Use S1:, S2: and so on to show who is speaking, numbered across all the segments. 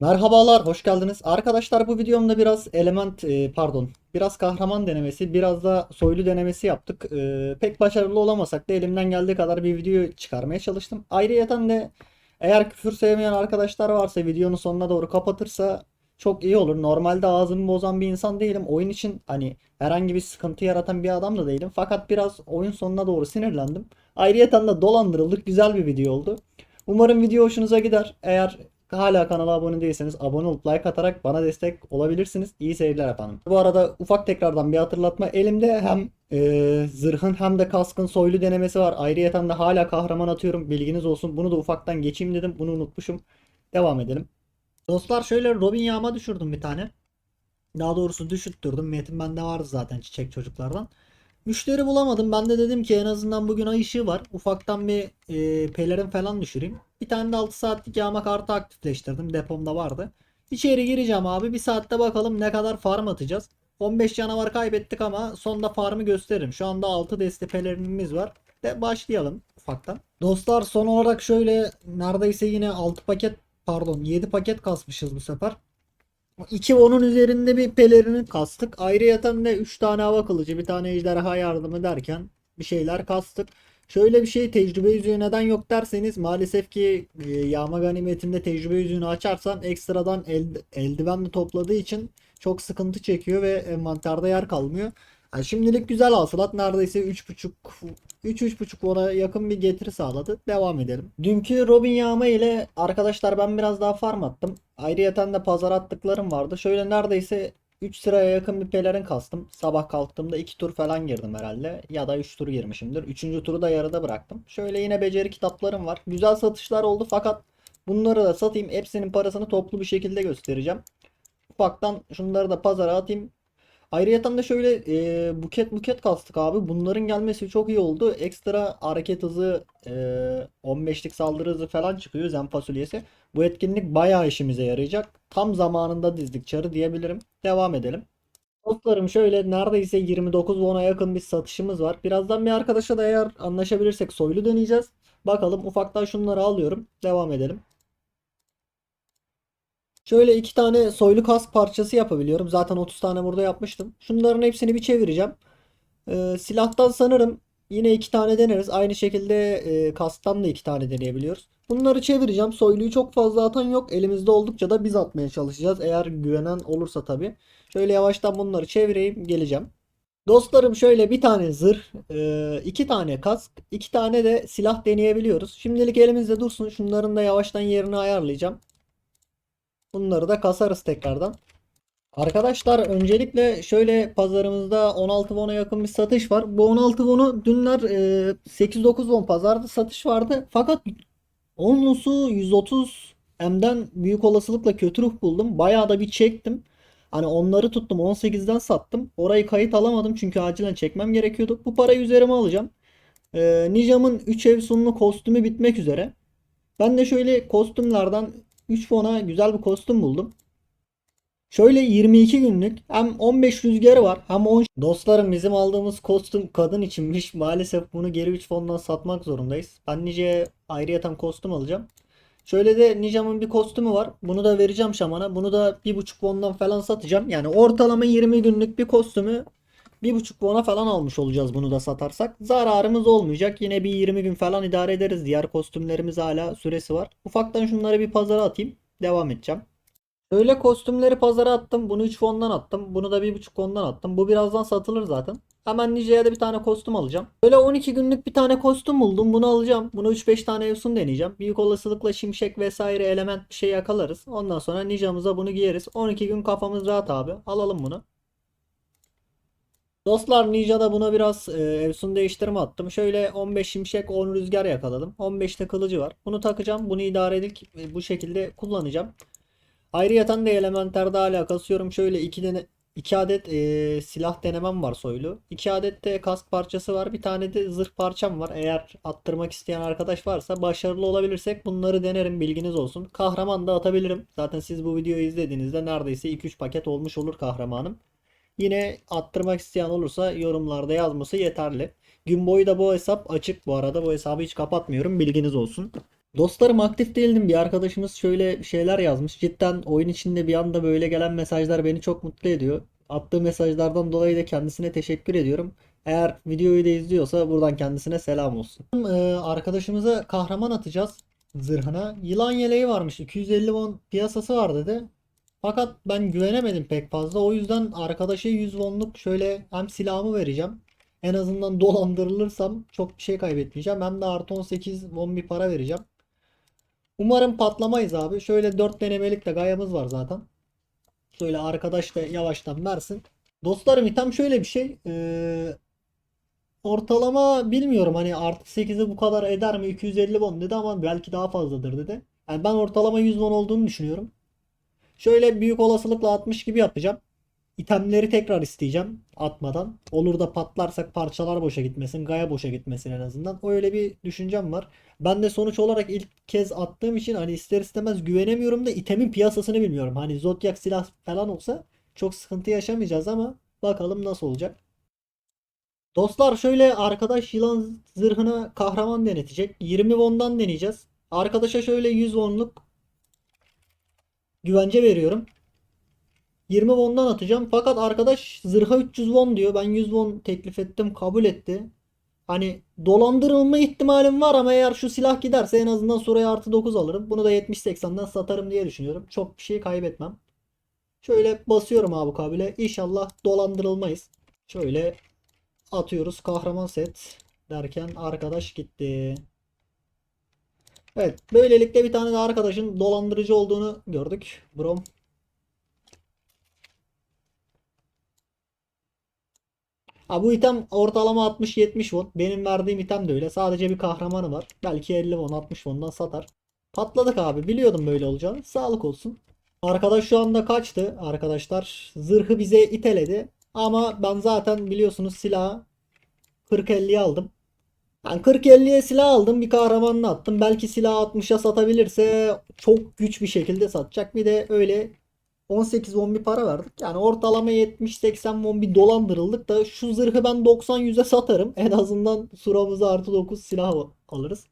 S1: Merhabalar, hoş geldiniz. Arkadaşlar bu videomda biraz element, e, pardon, biraz kahraman denemesi, biraz da soylu denemesi yaptık. E, pek başarılı olamasak da elimden geldiği kadar bir video çıkarmaya çalıştım. Ayrıyeten de eğer küfür sevmeyen arkadaşlar varsa videonun sonuna doğru kapatırsa çok iyi olur. Normalde ağzımı bozan bir insan değilim. Oyun için hani herhangi bir sıkıntı yaratan bir adam da değilim. Fakat biraz oyun sonuna doğru sinirlendim. Ayrıyeten de dolandırıldık. Güzel bir video oldu. Umarım video hoşunuza gider. Eğer hala kanala abone değilseniz abone olup like atarak bana destek olabilirsiniz. İyi seyirler efendim. Bu arada ufak tekrardan bir hatırlatma. Elimde hem e, zırhın hem de kaskın soylu denemesi var. Ayrıyeten de hala kahraman atıyorum. Bilginiz olsun. Bunu da ufaktan geçeyim dedim. Bunu unutmuşum. Devam edelim. Dostlar şöyle Robin yağma düşürdüm bir tane. Daha doğrusu düşürttürdüm. Metin bende vardı zaten çiçek çocuklardan. Müşteri bulamadım. Ben de dedim ki en azından bugün ay ışığı var. Ufaktan bir e, pelerin falan düşüreyim. Bir tane de 6 saatlik yağma kartı aktifleştirdim. Depomda vardı. İçeri gireceğim abi. Bir saatte bakalım ne kadar farm atacağız. 15 canavar kaybettik ama sonda farmı gösteririm. Şu anda 6 deste pelerinimiz var. De başlayalım ufaktan. Dostlar son olarak şöyle neredeyse yine 6 paket pardon 7 paket kasmışız bu sefer. 2 onun üzerinde bir pelerini kastık. Ayrıyeten de 3 tane hava kılıcı, bir tane ejderha yardımı derken bir şeyler kastık. Şöyle bir şey tecrübe yüzüğü neden yok derseniz maalesef ki e, yağma ganimetinde tecrübe yüzüğünü açarsan ekstradan el, eldiven de topladığı için çok sıkıntı çekiyor ve envanterde yer kalmıyor. Yani şimdilik güzel hasılat neredeyse 3.5 3-3.5 ona yakın bir getiri sağladı. Devam edelim. Dünkü Robin yağma ile arkadaşlar ben biraz daha farm attım. Ayrıyeten de pazar attıklarım vardı. Şöyle neredeyse 3 sıraya yakın bir pelerin kastım. Sabah kalktığımda 2 tur falan girdim herhalde. Ya da 3 tur girmişimdir. 3. turu da yarıda bıraktım. Şöyle yine beceri kitaplarım var. Güzel satışlar oldu fakat bunları da satayım. Hepsinin parasını toplu bir şekilde göstereceğim. Ufaktan şunları da pazara atayım. Ayrıyeten de şöyle e, buket buket kastık abi. Bunların gelmesi çok iyi oldu. Ekstra hareket hızı e, 15'lik saldırı hızı falan çıkıyor zen fasulyesi. Bu etkinlik bayağı işimize yarayacak. Tam zamanında dizdik çarı diyebilirim. Devam edelim. Dostlarım şöyle neredeyse 29 won'a yakın bir satışımız var. Birazdan bir arkadaşa da eğer anlaşabilirsek soylu deneyeceğiz. Bakalım ufaktan şunları alıyorum. Devam edelim. Şöyle iki tane soylu kask parçası yapabiliyorum. Zaten 30 tane burada yapmıştım. Şunların hepsini bir çevireceğim. Ee, silahtan sanırım yine iki tane deneriz. Aynı şekilde e, kasktan da iki tane deneyebiliyoruz. Bunları çevireceğim. Soyluyu çok fazla atan yok. Elimizde oldukça da biz atmaya çalışacağız. Eğer güvenen olursa tabii. Şöyle yavaştan bunları çevireyim. Geleceğim. Dostlarım şöyle bir tane zırh, e, iki tane kask, iki tane de silah deneyebiliyoruz. Şimdilik elimizde dursun. Şunların da yavaştan yerini ayarlayacağım. Bunları da kasarız tekrardan. Arkadaşlar öncelikle şöyle pazarımızda 16 won'a yakın bir satış var. Bu 16 won'u dünler e, 8-9 won pazarda satış vardı. Fakat onlusu 130 M'den büyük olasılıkla kötü ruh buldum. Bayağı da bir çektim. Hani onları tuttum 18'den sattım. Orayı kayıt alamadım çünkü acilen çekmem gerekiyordu. Bu parayı üzerime alacağım. E, Ninja'mın 3 ev sunlu kostümü bitmek üzere. Ben de şöyle kostümlerden 3 fona güzel bir kostüm buldum. Şöyle 22 günlük hem 15 rüzgarı var hem 10 Dostlarım bizim aldığımız kostüm kadın içinmiş. Maalesef bunu geri 3 fondan satmak zorundayız. Ben Nice'ye ayrıyeten kostüm alacağım. Şöyle de Ninja'mın bir kostümü var. Bunu da vereceğim şamana. Bunu da 1.5 fondan falan satacağım. Yani ortalama 20 günlük bir kostümü 1.5 won'a falan almış olacağız bunu da satarsak. Zararımız olmayacak. Yine bir 20 gün falan idare ederiz. Diğer kostümlerimiz hala süresi var. Ufaktan şunları bir pazara atayım. Devam edeceğim. Böyle kostümleri pazara attım. Bunu 3 won'dan attım. Bunu da 1.5 won'dan attım. Bu birazdan satılır zaten. Hemen Nice'ye de bir tane kostüm alacağım. Böyle 12 günlük bir tane kostüm buldum. Bunu alacağım. Bunu 3-5 tane Evsun deneyeceğim. Büyük olasılıkla şimşek vesaire element bir şey yakalarız. Ondan sonra Ninja'mıza bunu giyeriz. 12 gün kafamız rahat abi. Alalım bunu. Dostlar Ninja'da buna biraz e, Evsun değiştirme attım. Şöyle 15 şimşek 10 rüzgar yakaladım. 15 de kılıcı var. Bunu takacağım. Bunu idarelik e, bu şekilde kullanacağım. Ayrıyeten de elementerde hala kasıyorum. Şöyle 2 dene 2 adet e, silah denemem var soylu. 2 adet de kask parçası var. Bir tane de zırh parçam var. Eğer attırmak isteyen arkadaş varsa başarılı olabilirsek bunları denerim bilginiz olsun. Kahraman da atabilirim. Zaten siz bu videoyu izlediğinizde neredeyse 2-3 paket olmuş olur kahramanım. Yine attırmak isteyen olursa yorumlarda yazması yeterli. Gün boyu da bu hesap açık bu arada. Bu hesabı hiç kapatmıyorum. Bilginiz olsun. Dostlarım aktif değildim. Bir arkadaşımız şöyle şeyler yazmış. Cidden oyun içinde bir anda böyle gelen mesajlar beni çok mutlu ediyor. Attığı mesajlardan dolayı da kendisine teşekkür ediyorum. Eğer videoyu da izliyorsa buradan kendisine selam olsun. Ee, arkadaşımıza kahraman atacağız zırhına. Yılan yeleği varmış. 250 won piyasası var dedi. Fakat ben güvenemedim pek fazla. O yüzden arkadaşa 100 wonluk şöyle hem silahımı vereceğim. En azından dolandırılırsam çok bir şey kaybetmeyeceğim. Hem de artı 18 won bir para vereceğim. Umarım patlamayız abi. Şöyle 4 denemelik de gayamız var zaten. Şöyle arkadaş da yavaştan versin. Dostlarım item şöyle bir şey. Ee, ortalama bilmiyorum hani artı 8'i bu kadar eder mi? 250 won dedi ama belki daha fazladır dedi. Yani ben ortalama 100 won olduğunu düşünüyorum. Şöyle büyük olasılıkla 60 gibi yapacağım. İtemleri tekrar isteyeceğim atmadan. Olur da patlarsak parçalar boşa gitmesin, gaya boşa gitmesin en azından. Öyle bir düşüncem var. Ben de sonuç olarak ilk kez attığım için hani ister istemez güvenemiyorum da itemin piyasasını bilmiyorum. Hani Zodiac silah falan olsa çok sıkıntı yaşamayacağız ama bakalım nasıl olacak. Dostlar şöyle arkadaş yılan zırhına kahraman denetecek. 20 won'dan deneyeceğiz. Arkadaşa şöyle 100 wonluk güvence veriyorum. 20 won'dan atacağım. Fakat arkadaş zırha 300 won diyor. Ben 100 won teklif ettim. Kabul etti. Hani dolandırılma ihtimalim var ama eğer şu silah giderse en azından suraya artı 9 alırım. Bunu da 70-80'den satarım diye düşünüyorum. Çok bir şey kaybetmem. Şöyle basıyorum abi kabile. İnşallah dolandırılmayız. Şöyle atıyoruz kahraman set derken arkadaş gitti. Evet böylelikle bir tane de arkadaşın dolandırıcı olduğunu gördük. Brom Ha bu item ortalama 60-70 won. Benim verdiğim item de öyle. Sadece bir kahramanı var. Belki 50 won 60 won'dan satar. Patladık abi. Biliyordum böyle olacağını. Sağlık olsun. Arkadaş şu anda kaçtı arkadaşlar. Zırhı bize iteledi. Ama ben zaten biliyorsunuz silahı 40-50'ye aldım. Ben 40-50'ye silah aldım. Bir kahramanını attım. Belki silah 60'a satabilirse çok güç bir şekilde satacak. Bir de öyle 18 won bir para verdik. Yani ortalama 70-80 won bir dolandırıldık da şu zırhı ben 90-100'e satarım. En azından suramıza artı 9 silah alırız.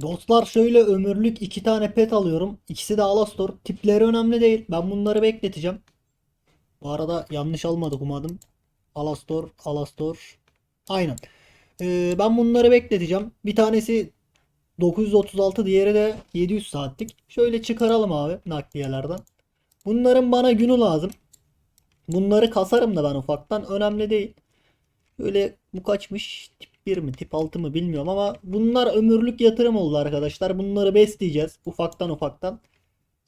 S1: Dostlar şöyle ömürlük iki tane pet alıyorum. İkisi de Alastor. Tipleri önemli değil. Ben bunları bekleteceğim. Bu arada yanlış almadık umadım. Alastor, Alastor. Aynen. Ee, ben bunları bekleteceğim. Bir tanesi 936 diğeri de 700 saatlik. Şöyle çıkaralım abi nakliyelerden. Bunların bana günü lazım. Bunları kasarım da ben ufaktan. Önemli değil. Böyle bu kaçmış? Tip 1 mi tip 6 mı bilmiyorum ama bunlar ömürlük yatırım oldu arkadaşlar. Bunları besleyeceğiz ufaktan ufaktan.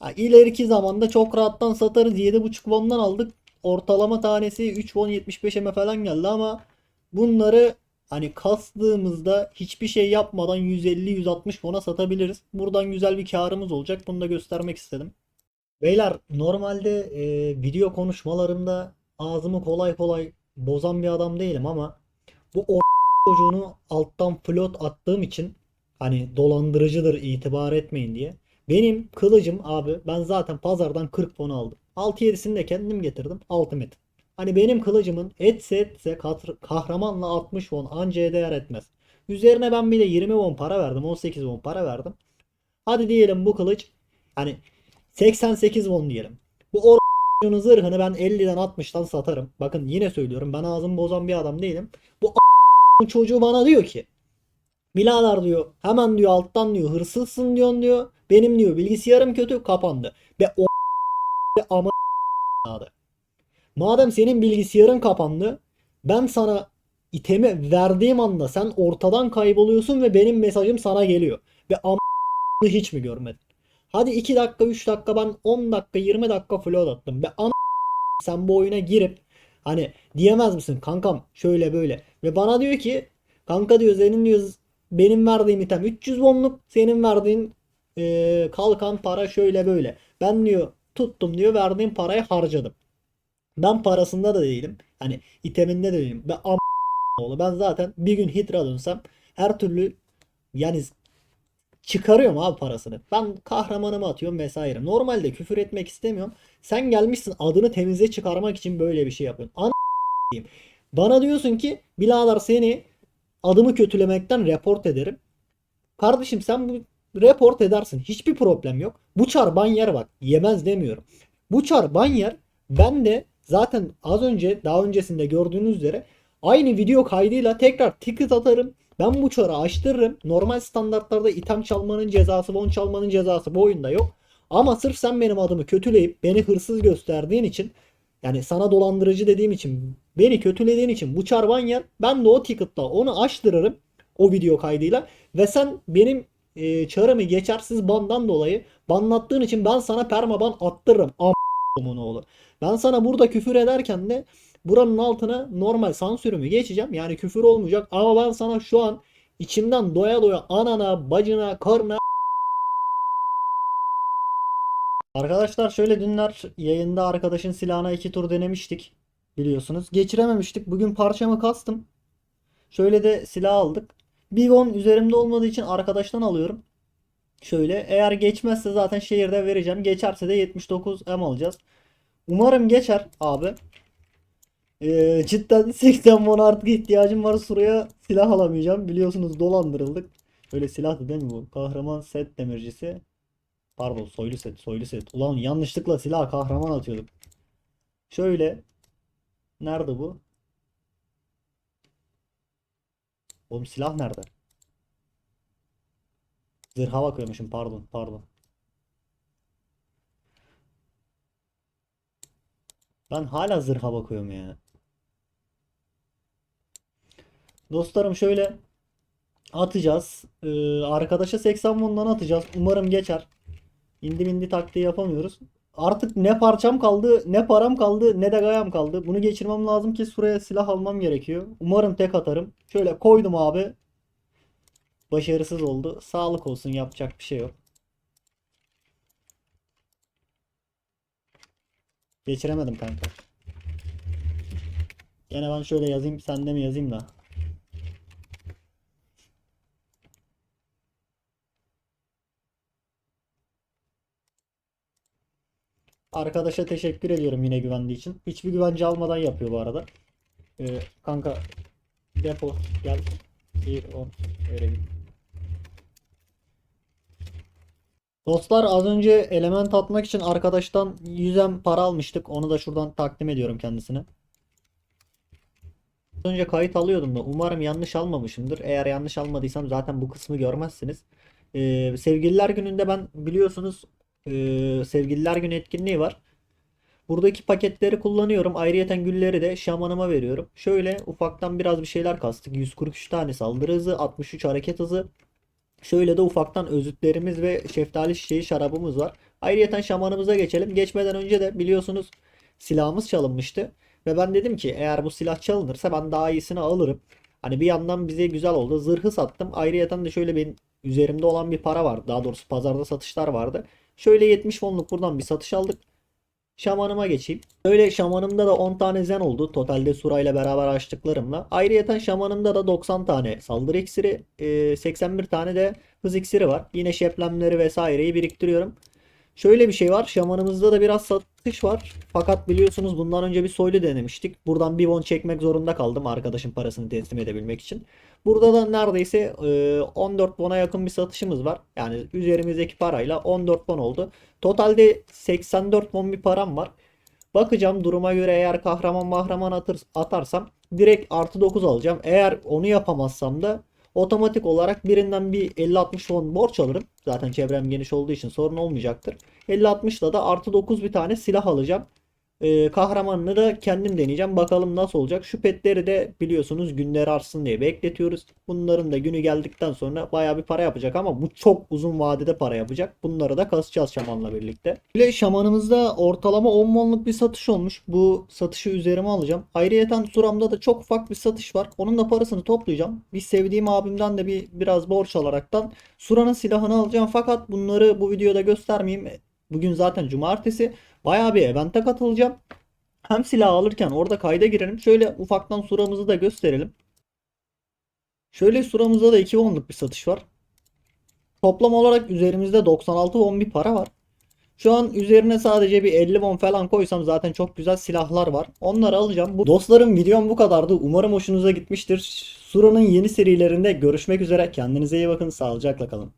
S1: Ha, ileriki zamanda çok rahattan satarız. 7.5 won'dan aldık. Ortalama tanesi 3 won 75'e falan geldi ama bunları hani kastığımızda hiçbir şey yapmadan 150-160 won'a satabiliriz. Buradan güzel bir karımız olacak. Bunu da göstermek istedim. Beyler normalde e, video konuşmalarımda ağzımı kolay kolay bozan bir adam değilim ama bu o çocuğunu alttan flot attığım için hani dolandırıcıdır itibar etmeyin diye. Benim kılıcım abi ben zaten pazardan 40 fon aldım. 6-7'sini de kendim getirdim. Ultimate. Hani benim kılıcımın etse etse kahramanla 60 won anca değer etmez. Üzerine ben bir de 20 won para verdim. 18 won para verdim. Hadi diyelim bu kılıç hani 88 won diyelim. Bu or zırhını ben 50'den 60'tan satarım. Bakın yine söylüyorum ben ağzımı bozan bir adam değilim. Bu çocuğu bana diyor ki Birader diyor hemen diyor alttan diyor hırsızsın diyorsun diyor. Benim diyor bilgisayarım kötü kapandı. Ve o ama Madem senin bilgisayarın kapandı ben sana itemi verdiğim anda sen ortadan kayboluyorsun ve benim mesajım sana geliyor. Ve ama hiç mi görmedin? Hadi 2 dakika 3 dakika ben 10 dakika 20 dakika float attım. Be ana sen bu oyuna girip hani diyemez misin kankam şöyle böyle. Ve bana diyor ki kanka diyor senin diyor benim verdiğim item 300 wonluk senin verdiğin e, kalkan para şöyle böyle. Ben diyor tuttum diyor verdiğim parayı harcadım. Ben parasında da değilim. Hani iteminde de değilim. Ben am ben zaten bir gün hitra dönsem her türlü yani çıkarıyorum abi parasını. Ben kahramanımı atıyorum vesaire. Normalde küfür etmek istemiyorum. Sen gelmişsin adını temize çıkarmak için böyle bir şey yapıyorsun. Diyeyim. Bana diyorsun ki birader seni adımı kötülemekten report ederim. Kardeşim sen bu report edersin. Hiçbir problem yok. Bu çar ban yer bak. Yemez demiyorum. Bu çar ban yer. Ben de zaten az önce daha öncesinde gördüğünüz üzere aynı video kaydıyla tekrar ticket atarım. Ben bu çarı açtırırım. Normal standartlarda item çalmanın cezası, bon çalmanın cezası bu oyunda yok. Ama sırf sen benim adımı kötüleyip beni hırsız gösterdiğin için yani sana dolandırıcı dediğim için beni kötülediğin için bu çar ban yer. Ben de o ticket'la onu açtırırım o video kaydıyla ve sen benim e, çarımı geçersiz bandan dolayı banlattığın için ben sana permaban attırırım. Amın oğlu. Ben sana burada küfür ederken de buranın altına normal sansürümü geçeceğim. Yani küfür olmayacak ama ben sana şu an içimden doya doya anana, bacına, karına Arkadaşlar şöyle dünler yayında arkadaşın silahına iki tur denemiştik. Biliyorsunuz. Geçirememiştik. Bugün parçamı kastım. Şöyle de silah aldık. Bivon üzerimde olmadığı için arkadaştan alıyorum. Şöyle eğer geçmezse zaten şehirde vereceğim. Geçerse de 79 M alacağız. Umarım geçer abi. Ee, cidden 80 mon artık ihtiyacım var. Suraya silah alamayacağım. Biliyorsunuz dolandırıldık. Öyle silah değil mi bu? Kahraman set demircisi. Pardon soylu set soylu set. Ulan yanlışlıkla silah kahraman atıyorduk. Şöyle. Nerede bu? Oğlum silah nerede? Zırha bakıyormuşum pardon pardon. Ben hala zırha bakıyorum ya. Dostlarım şöyle atacağız. Ee, arkadaşa 80 bundan atacağız. Umarım geçer. İndi mindi taktiği yapamıyoruz. Artık ne parçam kaldı, ne param kaldı, ne de gayam kaldı. Bunu geçirmem lazım ki suraya silah almam gerekiyor. Umarım tek atarım. Şöyle koydum abi. Başarısız oldu. Sağlık olsun yapacak bir şey yok. Geçiremedim kanka. Gene ben şöyle yazayım. Sen de mi yazayım da. Arkadaşa teşekkür ediyorum yine güvendiği için. Hiçbir güvence almadan yapıyor bu arada. Ee, kanka depo gel. Bir on verelim. Dostlar az önce element atmak için arkadaştan 100 para almıştık. Onu da şuradan takdim ediyorum kendisine. Az önce kayıt alıyordum da umarım yanlış almamışımdır. Eğer yanlış almadıysam zaten bu kısmı görmezsiniz. Ee, sevgililer gününde ben biliyorsunuz e, sevgililer günü etkinliği var. Buradaki paketleri kullanıyorum. Ayrıyeten gülleri de şamanıma veriyorum. Şöyle ufaktan biraz bir şeyler kastık. 143 tane saldırı hızı, 63 hareket hızı. Şöyle de ufaktan özütlerimiz ve şeftali şişeyi şarabımız var. Ayrıyeten şamanımıza geçelim. Geçmeden önce de biliyorsunuz silahımız çalınmıştı. Ve ben dedim ki eğer bu silah çalınırsa ben daha iyisini alırım. Hani bir yandan bize güzel oldu. Zırhı sattım. Ayrıyeten de şöyle benim üzerimde olan bir para vardı. Daha doğrusu pazarda satışlar vardı. Şöyle 70 fonluk buradan bir satış aldık. Şamanıma geçeyim. Öyle şamanımda da 10 tane zen oldu. Totalde surayla beraber açtıklarımla. Ayrıyeten şamanımda da 90 tane saldırı iksiri, e, 81 tane de hız iksiri var. Yine şeplemleri vesaireyi biriktiriyorum. Şöyle bir şey var. Şamanımızda da biraz satış var. Fakat biliyorsunuz bundan önce bir soylu denemiştik. Buradan bir won çekmek zorunda kaldım arkadaşın parasını teslim edebilmek için. Burada da neredeyse e, 14 won'a yakın bir satışımız var. Yani üzerimizdeki parayla 14 won oldu. Totalde 84 won bir param var. Bakacağım duruma göre eğer kahraman mahraman atır, atarsam direkt artı 9 alacağım. Eğer onu yapamazsam da otomatik olarak birinden bir 50-60 won borç alırım. Zaten çevrem geniş olduğu için sorun olmayacaktır. 50-60'la da artı 9 bir tane silah alacağım. Ee, kahramanını da kendim deneyeceğim. Bakalım nasıl olacak. Şu petleri de biliyorsunuz günleri artsın diye bekletiyoruz. Bunların da günü geldikten sonra baya bir para yapacak ama bu çok uzun vadede para yapacak. Bunları da kasacağız şamanla birlikte. Bile şamanımızda ortalama 10 monluk bir satış olmuş. Bu satışı üzerime alacağım. Ayrıyeten Suram'da da çok ufak bir satış var. Onun da parasını toplayacağım. Bir sevdiğim abimden de bir biraz borç alaraktan Sura'nın silahını alacağım. Fakat bunları bu videoda göstermeyeyim. Bugün zaten cumartesi. Bayağı bir evente katılacağım. Hem silah alırken orada kayda girelim. Şöyle ufaktan suramızı da gösterelim. Şöyle suramızda da 2 wonluk bir satış var. Toplam olarak üzerimizde 96 won bir para var. Şu an üzerine sadece bir 50 won falan koysam zaten çok güzel silahlar var. Onları alacağım. Bu... Dostlarım videom bu kadardı. Umarım hoşunuza gitmiştir. Sura'nın yeni serilerinde görüşmek üzere. Kendinize iyi bakın. Sağlıcakla kalın.